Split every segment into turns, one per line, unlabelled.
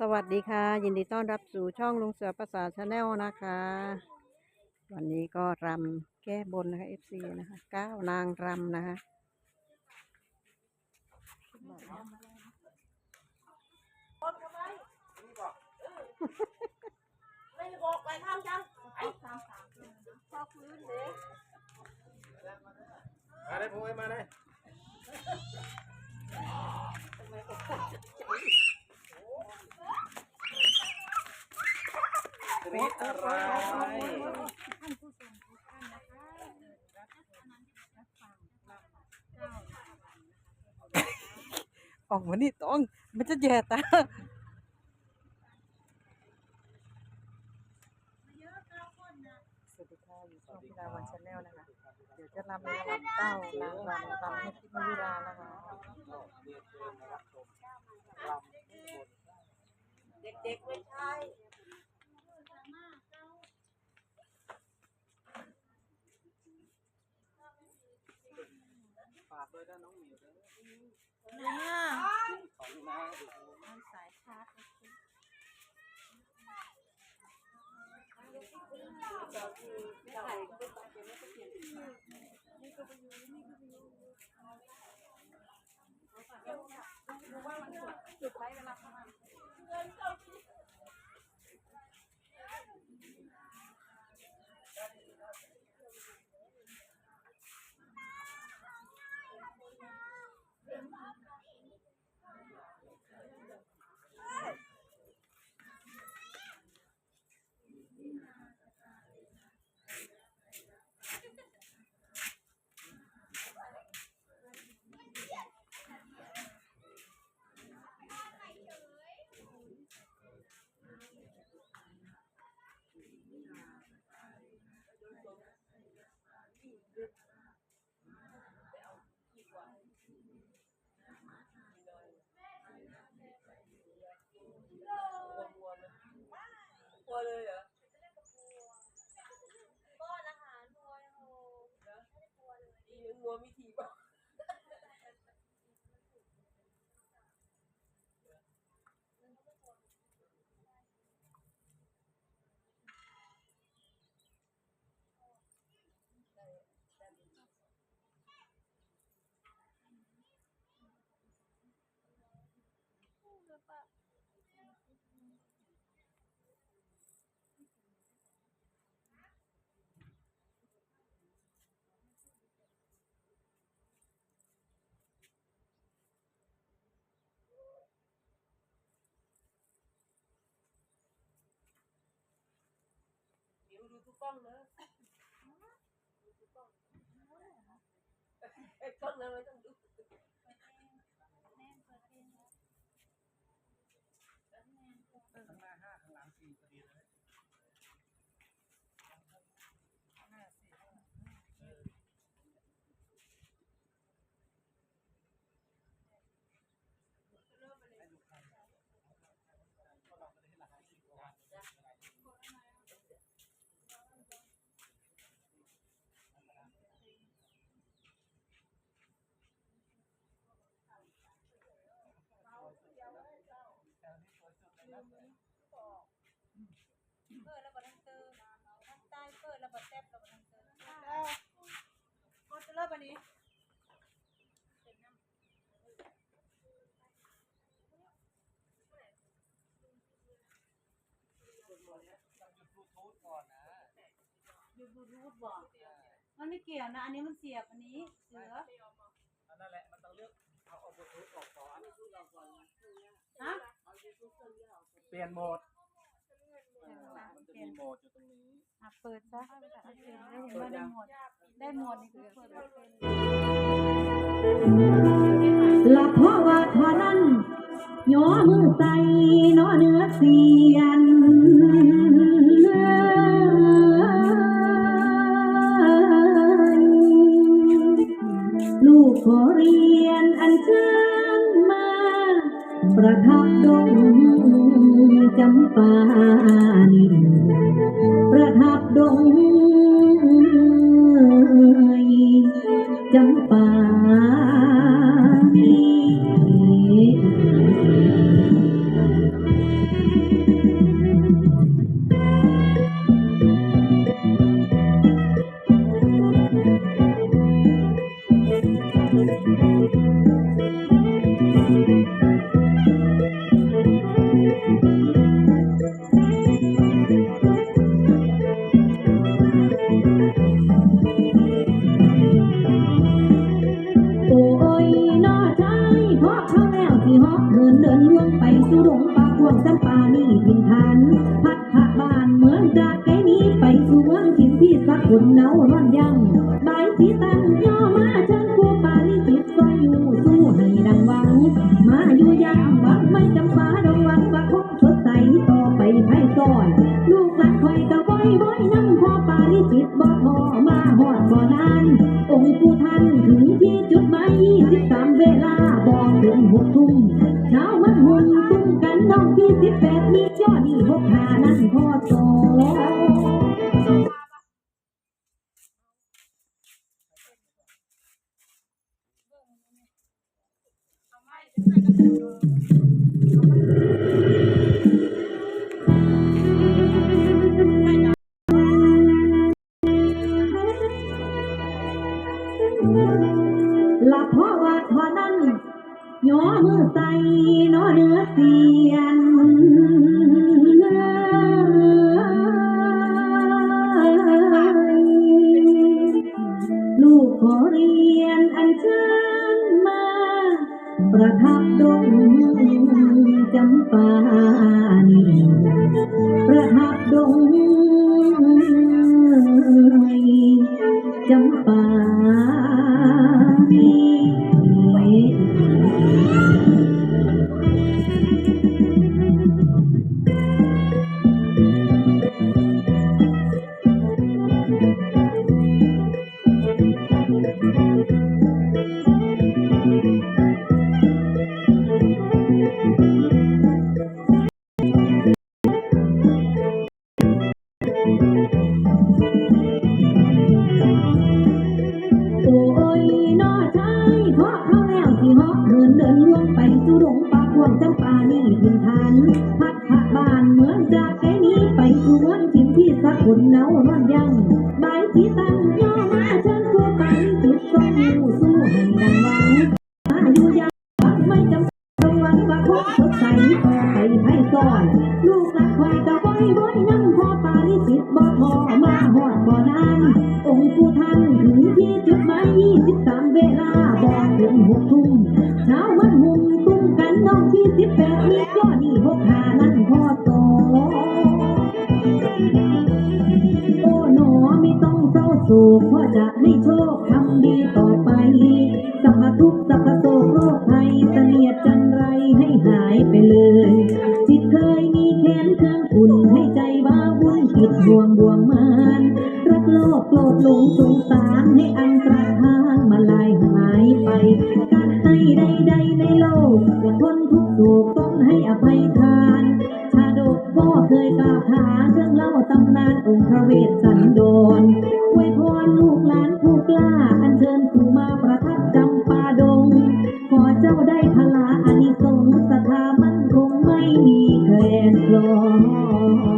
สวัสดีค่ะ ยินดีต้อนรับสู่ช่องลุงเสือภาษาชาแนลนะคะ วันนี้ก็รำแก้บนนะคะ FC นะคะก้านางรำนะคะ
ไม่บอกไปข้ามจังไอ้สามสามชอบพื้นเลย
มาได้พูดมาได้กรีด อะไร
ออกมานี่ต้องมันจะแย่ตาสวัสดีค่ะอยู่ช่องพิลาวันชาแนลนะคะ เดี๋ยวจะรำในวันเก้านางรำรำให้ทิพย์วิลานะคะ
เด็กๆไม่ใช่
ฝากด้วยนะน้องหมิวด้อ
เนี่ย
ของน้าดู
สายชาร์จจุดไว้เวลาทำงาน กลัวเลยเหรอ
ก้อนอาหารพอยโหไม่ได้กลัวเลย
อีนึงงัวมีทีป่ะ เดี๋ยวดูทุ กล้องนะดูทุกกล้องไอ้กล้องนั้นไม่ต้องดู
ข้างหน้าห้าข้างหลังสี่พอดีเลย
เปิดแล้วบอทันเตอร์ทันใต้เปิดแล้วบอแซ่บแล้วบอทันเตอร์
เลิกวันนี้
ยูบลูทูธบอกมันไม่เกี่ยวนะ อันนี้มันเสียบอันนี้เสือ
อันนั่นแหละมันต้องเลือกเอาเอาบลูทูธออกก่อน
ฮะ
เปลี่ยนโหมด
เปลี่ยนโหมด
มันจะมีโหมดอยู่ตรงนี้
อะเปิดซะโอเคได้เห็นว่าได้หมดได้หมดนี่คือเปิดแล้วเป็น
ละเพราะว่าเท่านั้นย่อมือใส่นอเนื้อเสียนลูกขอเรียนอันเชิญมา ประทับดงจำปานินประทับดงจำปา วงจำปานี่ทินฐานพัดผ่าบ้านเมืองจากไกลนี้ไปสู่เมืองทินที่สักคนเนาร้อนยังบายสีตันย่อมาเชิญผู้ปาลิจิตซอยอยู่สู้ให้ดังหวัง มาอยู่ยามวังไม่จำปาดงวันว่าคงสดใสต่อไปไพ่ซอย ลูกหลานคอยกะว้อยว้อยนั่งพอปาลิจิตบ่พอมาหอดบ่นาน องค์ผู้ท่านถึงที่จุดหมายยี่สิบสามเวลาบอกถึงหกทุ่มเช้ามันหุ่น ตุ้มกันน้องที่สิบแปดมีจอดีหกหานั่นพ่อโตละเพร ย่อมือใส่นอเนื้อเสียนลูกขอเรียนอันเชิญมา ประทับดงจำปานีประทับดง ถิ่นฐานพัดผ่าบ้านเหมือนจากไกลนี้ไปสู่เมืองทิมที่สักคนเนาร้อนยังบายสีตันย่อมาเชิญผู้ไปจิตต้องอยู่สู้ให้ดังหวังอายุยังไม่จำต้องวันว่าคงสดใสต่อไปไพ่ซอยลูกหลานคอยตะว้อยว้อยนั่งพอปาลิจิตบ่พอมาหอดบ่นานองค์ผู้ท่านถึงที่จุดหมายยี่สิบสามเวลาบอกถึงหกทุ่มเช้า ต้องเศร้าโศกพราะจะให้โชคทำดีต่อไปสัพพทุกสัพพโศกโรคภัยเสนียดจันไรให้หายไปเลย จิตเคยมีแค้นเครื่องอุ่นให้ใจบ้าวุ่นผิดห่วงบ่วงมานรักโลกโกรธหลงสงสารให้อันตรธานมาลายหายไปการให้ใดๆในโลกอย่าทนทุกข์โศกต้องให้อภัยทาน ก็เคยกล่าวหาเรื่องเล่าตำนานองค์พระเวสสันดรไวยพรลูกหลานผู้กล้า อันเชิญผู้มาประทับจำปาดง ขอเจ้าได้พลาอานิสงส์ศรัทธามันคงไม่มีแคลนลอ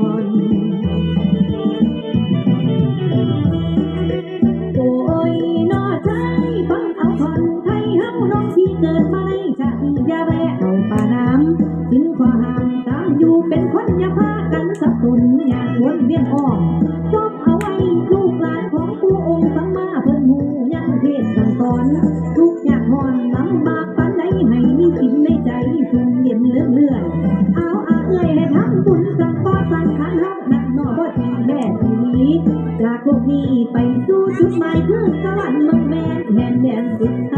จากโลกนี้ไปสู่จุดหมายคือสวรรค์เมืองแมนแห่งแดนสุด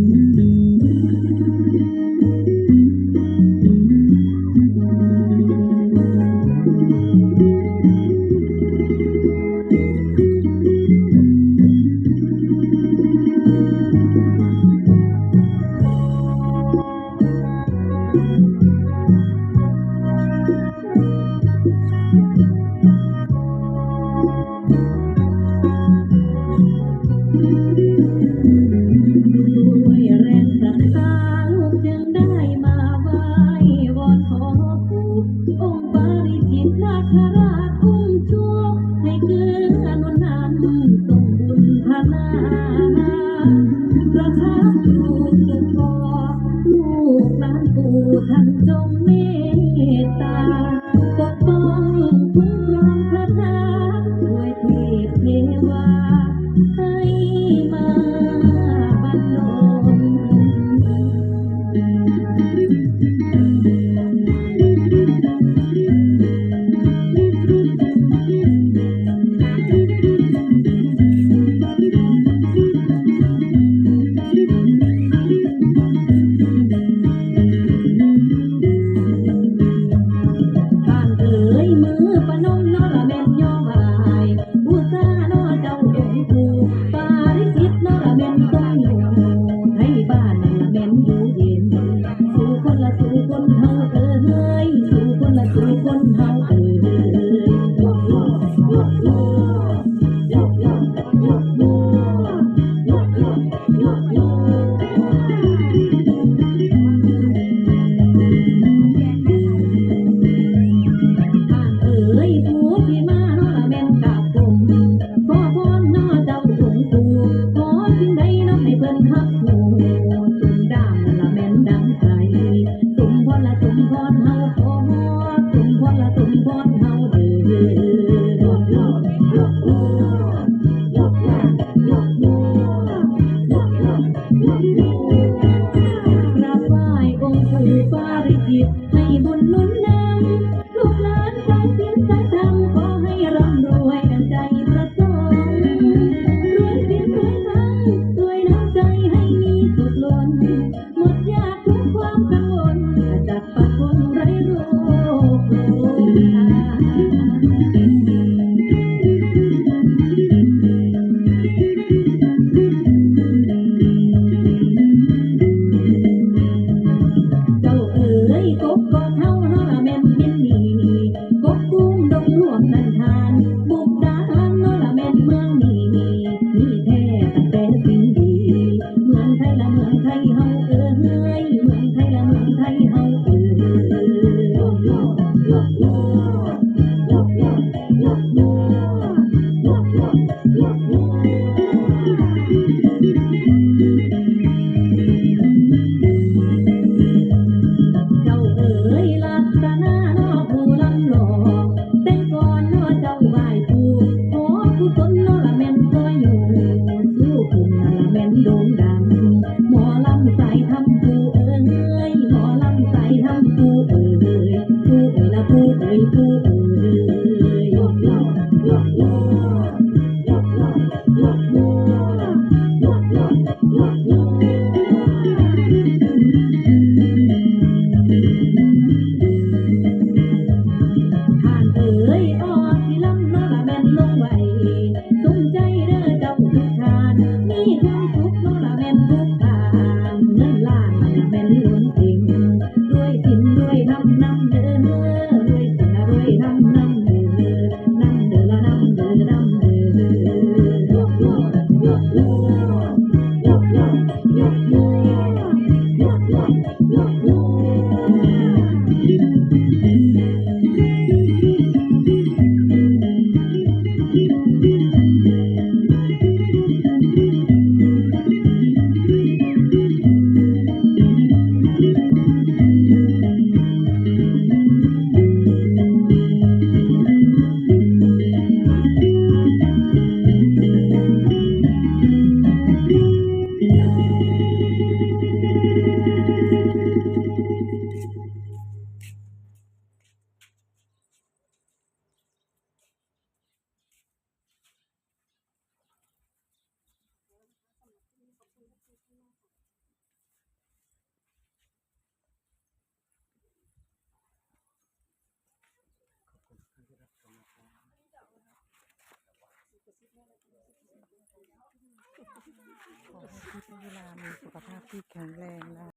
ให้
เวลามีสุขภาพที่แข็งแรงนะ